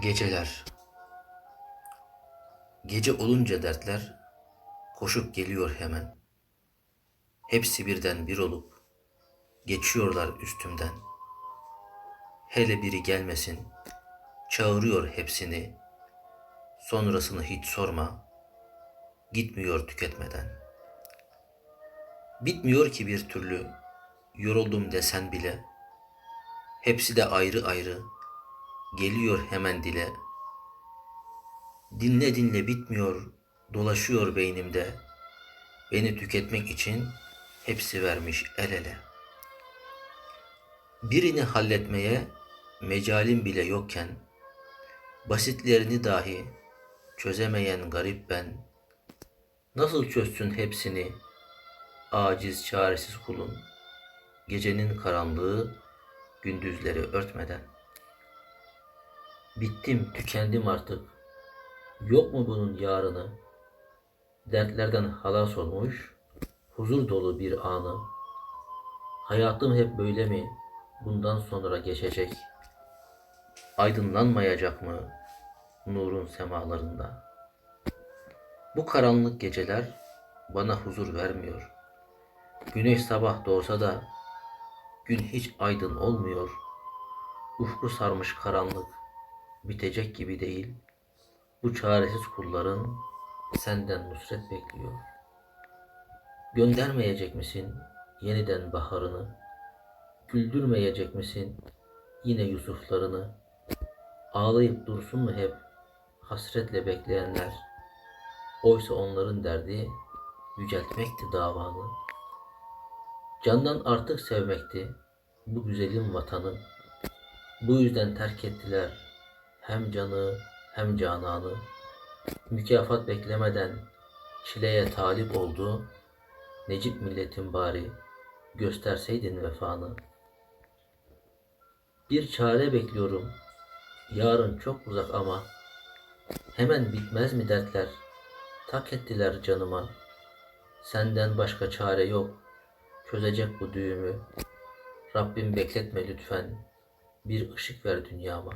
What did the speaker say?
Geceler Gece olunca dertler koşup geliyor hemen. Hepsi birden bir olup geçiyorlar üstümden. Hele biri gelmesin, çağırıyor hepsini. Sonrasını hiç sorma, gitmiyor tüketmeden. Bitmiyor ki bir türlü, yoruldum desen bile. Hepsi de ayrı ayrı, geliyor hemen dile. Dinle dinle bitmiyor, dolaşıyor beynimde. Beni tüketmek için hepsi vermiş el ele. Birini halletmeye mecalim bile yokken, basitlerini dahi çözemeyen garip ben, nasıl çözsün hepsini aciz çaresiz kulun, gecenin karanlığı gündüzleri örtmeden. Bittim, tükendim artık. Yok mu bunun yarını? Dertlerden halas olmuş, huzur dolu bir anı. Hayatım hep böyle mi? Bundan sonra geçecek. Aydınlanmayacak mı nurun semalarında? Bu karanlık geceler bana huzur vermiyor. Güneş sabah doğsa da gün hiç aydın olmuyor. Ufku sarmış karanlık bitecek gibi değil. Bu çaresiz kulların senden nusret bekliyor. Göndermeyecek misin yeniden baharını? Güldürmeyecek misin yine Yusuflarını? Ağlayıp dursun mu hep hasretle bekleyenler? Oysa onların derdi yüceltmekti davanı. Candan artık sevmekti bu güzelim vatanı. Bu yüzden terk ettiler hem canı hem cananı. Mükafat beklemeden çileye talip oldu. Necip milletin bari gösterseydin vefanı. Bir çare bekliyorum. Yarın çok uzak ama hemen bitmez mi dertler? Tak ettiler canıma. Senden başka çare yok. Çözecek bu düğümü. Rabbim bekletme lütfen. Bir ışık ver dünyama.